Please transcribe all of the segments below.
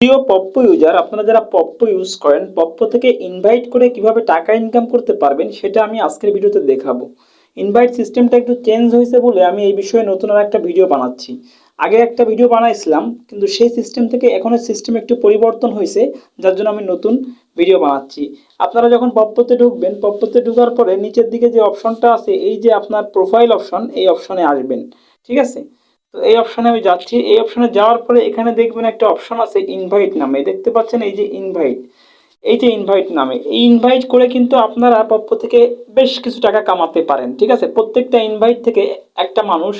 প্রিয় পপ্প ইউজার আপনারা যারা পপ্প ইউজ করেন, পপ্প থেকে ইনভাইট করে কীভাবে টাকা ইনকাম করতে পারবেন সেটা আমি আজকের ভিডিওতে দেখাবো। ইনভাইট সিস্টেমটা একটু চেঞ্জ হয়েছে বলে আমি এই বিষয়ে নতুন আর একটা ভিডিও বানাচ্ছি। আগে একটা ভিডিও বানাইছিলাম, কিন্তু সেই সিস্টেম থেকে এখনের সিস্টেম একটু পরিবর্তন হয়েছে, যার জন্য আমি নতুন ভিডিও বানাচ্ছি। আপনারা যখন পপ্পতে ঢুকবেন, পপ্পতে ঢোকার পরে নিচের দিকে যে অপশনটা আছে, এই যে আপনার প্রোফাইল অপশন এই অপশনে আসবেন। ঠিক আছে? তো এই অপশনে আমি যাচ্ছি। এই অপশনে যাওয়ার পরে এখানে দেখবেন একটা অপশন আছে ইনভাইট নামে। দেখতে পাচ্ছেন এই যে ইনভাইট এই যে ইনভাইট নামে। এই ইনভাইট করে কিন্তু আপনারা পক্ষ থেকে বেশ কিছু টাকা কামাতে পারেন, ঠিক আছে? প্রত্যেকটা ইনভাইট থেকে একটা মানুষ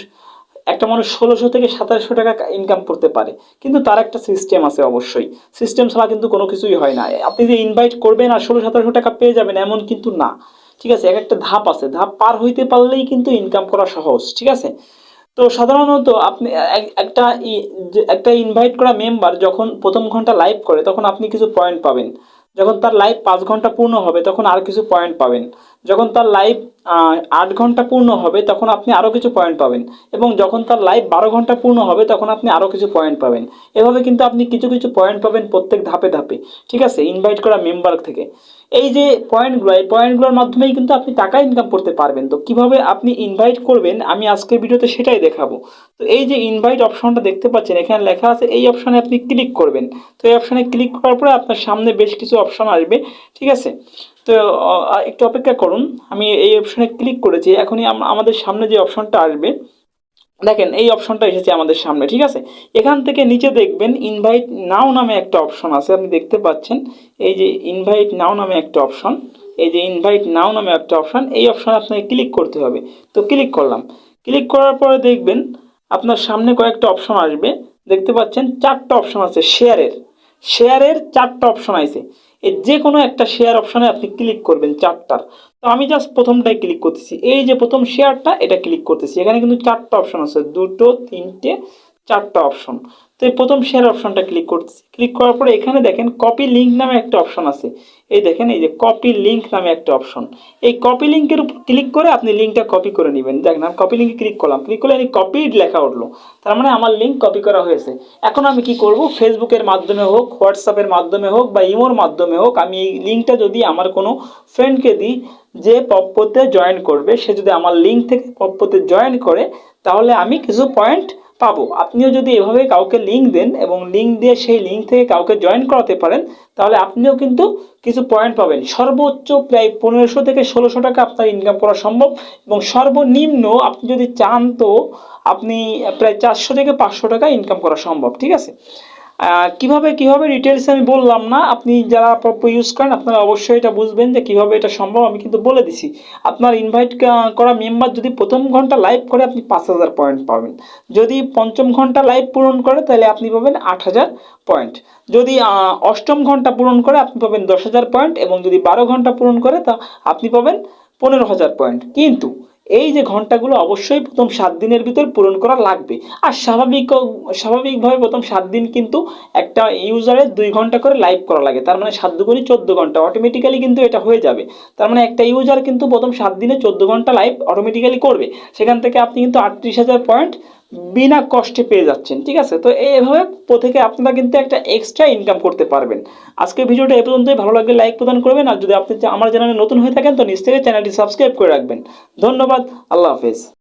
একটা মানুষ ষোলোশো থেকে সাতাশশো টাকা ইনকাম করতে পারে। কিন্তু তার একটা সিস্টেম আছে অবশ্যই। সিস্টেম ছাড়া কিন্তু কোনো কিছুই হয় না। আপনি যে ইনভাইট করবেন আর ষোলো সতেরোশো টাকা পেয়ে যাবেন, এমন কিন্তু না। ঠিক আছে? এক একটা ধাপ আছে। ধাপ পার হইতে পারলেই কিন্তু ইনকাম করা সহজ, ঠিক আছে? তো সাধারণত আপনি এক- একটা একটা ইনভাইট করা মেম্বার যখন প্রথম ঘণ্টা লাইভ করে, তখন আপনি কিছু পয়েন্ট পাবেন। যখন তার লাইভ পাঁচ ঘণ্টা পূর্ণ হবে, তখন আর কিছু পয়েন্ট পাবেন। যখন তার লাইভ আট ঘণ্টা পূর্ণ হবে, তখন আপনি আরও কিছু পয়েন্ট পাবেন। এবং যখন তার লাইভ বারো ঘণ্টা পূর্ণ হবে, তখন আপনি আরও কিছু পয়েন্ট পাবেন। এভাবে কিন্তু আপনি কিছু কিছু পয়েন্ট পাবেন প্রত্যেক ধাপে ধাপে। ঠিক আছে? ইনভাইট করা মেম্বার থেকে। এই যে পয়েন্টগুলো এই পয়েন্টগুলোর মাধ্যমেই কিন্তু আপনি টাকা ইনকাম করতে পারবেন। তো কীভাবে আপনি ইনভাইট করবেন? আমি আজকের ভিডিওতে সেটাই দেখাবো। তো এই যে ইনভাইট অপশনটা দেখতে পাচ্ছেন, এখানে লেখা আছে, এই অপশনে আপনি ক্লিক করবেন। তো এই অপশানে ক্লিক করার পরে আপনার সামনে বেশ কিছু অপশন আসবে, ঠিক আছে? তো একটু অপেক্ষা করুন, আমি এই অপশনে ক্লিক করেছি, এখনই আমাদের সামনে যে অপশনটা আসবে, দেখেন, এই অপশনটা এসেছে আমাদের সামনে, ঠিক আছে? এখান থেকে নিচে দেখবেন ইনভাইট নাও নামে একটা অপশন আছে, আপনি দেখতে পাচ্ছেন, এই যে ইনভাইট নাও নামে একটা অপশন এই যে ইনভাইট নাও নামে একটা অপশন এই অপশনে আপনাকে ক্লিক করতে হবে। তো ক্লিক করলাম ক্লিক করার পরে দেখবেন, আপনার সামনে কয়েকটা অপশন আসবে, দেখতে পাচ্ছেন, চারটা অপশন আছে শেয়ারের শেয়ারের চারটা অপশন আছে এই যে কোনো একটা শেয়ার অপশানে আপনি ক্লিক করবেন চারটার। তো আমি জাস্ট প্রথমটাই ক্লিক করতেছি। এই যে প্রথম শেয়ারটা এটা ক্লিক করতেছি। এখানে কিন্তু চারটা অপশান আছে। দুটো, তিনটে চারটা অপশন তো এই প্রথম শেয়ার অপশনটা ক্লিক করছি ক্লিক করার পরে এখানে দেখেন কপি লিঙ্ক নামে একটা অপশন আছে। এই দেখেন, এই যে কপি লিঙ্ক নামে একটা অপশন এই কপি লিঙ্কের উপর ক্লিক করে আপনি লিঙ্কটা কপি করে নেবেন। দেখেন আমি কপি লিঙ্কে ক্লিক করলাম। ক্লিক করলে এই কপিড লেখা উঠল। তার মানে আমার লিঙ্ক কপি করা হয়েছে। এখন আমি কি করব? ফেসবুকের মাধ্যমে হোক হোয়াটসঅ্যাপের মাধ্যমে হোক বা ইমোর মাধ্যমে হোক, আমি এই লিঙ্কটা যদি আমার কোনো ফ্রেন্ডকে দিই, যে পপ্পতে জয়েন করবে, সে যদি আমার লিঙ্ক থেকে পপ্পতে জয়েন করে, তাহলে আমি কিছু পয়েন্ট পাবো। আপনিও যদি এভাবে কাউকে লিঙ্ক দেন এবং লিঙ্ক দিয়ে সেই লিঙ্ক থেকে কাউকে জয়েন করাতে পারেন, তাহলে আপনিও কিন্তু কিছু পয়েন্ট পাবেন। সর্বোচ্চ প্রায় পনেরোশো থেকে ষোলোশো টাকা আপনার ইনকাম করা সম্ভব এবং সর্বনিম্ন আপনি যদি চান তো আপনি প্রায় চারশো থেকে পাঁচশো টাকা ইনকাম করা সম্ভব, ঠিক আছে? কীভাবে কীভাবে ডিটেলস আমি বললাম না, আপনি যারা ইউজ করেন, আপনারা অবশ্যই এটা বুঝবেন যে কীভাবে এটা সম্ভব, আমি কিন্তু বলে দিছি। আপনার ইনভাইট করা মেম্বার যদি প্রথম ঘণ্টা লাইভ করে, আপনি পাঁচ হাজার পয়েন্ট পাবেন। যদি পঞ্চম ঘণ্টা লাইভ পূরণ করে, তাহলে আপনি পাবেন আট হাজার পয়েন্ট যদি অষ্টম ঘণ্টা পূরণ করে, আপনি পাবেন দশ হাজার পয়েন্ট এবং যদি বারো ঘণ্টা পূরণ করে, তা আপনি পাবেন পনেরো হাজার পয়েন্ট কিন্তু এই যে ঘন্টাগুলো অবশ্যই প্রথম সাত দিনের ভিতর পূরণ করা লাগবে। আর স্বাভাবিক, স্বাভাবিকভাবে প্রথম সাত দিন কিন্তু একটা ইউজারের দুই ঘণ্টা করে লাইভ করা লাগে। তার মানে সাত দুগুণি চোদ্দ ঘণ্টা অটোমেটিক্যালি কিন্তু এটা হয়ে যাবে। তার মানে একটা ইউজার কিন্তু প্রথম সাত দিনে চোদ্দ ঘণ্টা লাইভ অটোমেটিক্যালি করবে। সেখান থেকে আপনি কিন্তু আটত্রিশ হাজার পয়েন্ট বিনা কষ্টে পেয়ে যাচ্ছেন, ঠিক আছে? তো এইভাবে থেকে আপনারা কিন্তু একটা এক্সট্রা ইনকাম করতে পারবেন। আজকে ভিডিওটা এ পর্যন্তই। ভালো লাগলে লাইক প্রদান করবেন। আর যদি আপনি আমার চ্যানেলে নতুন হয়ে থাকেন, তো নিশ্চয়ই চ্যানেলটি সাবস্ক্রাইব করে রাখবেন। ধন্যবাদ। আল্লাহ হাফেজ।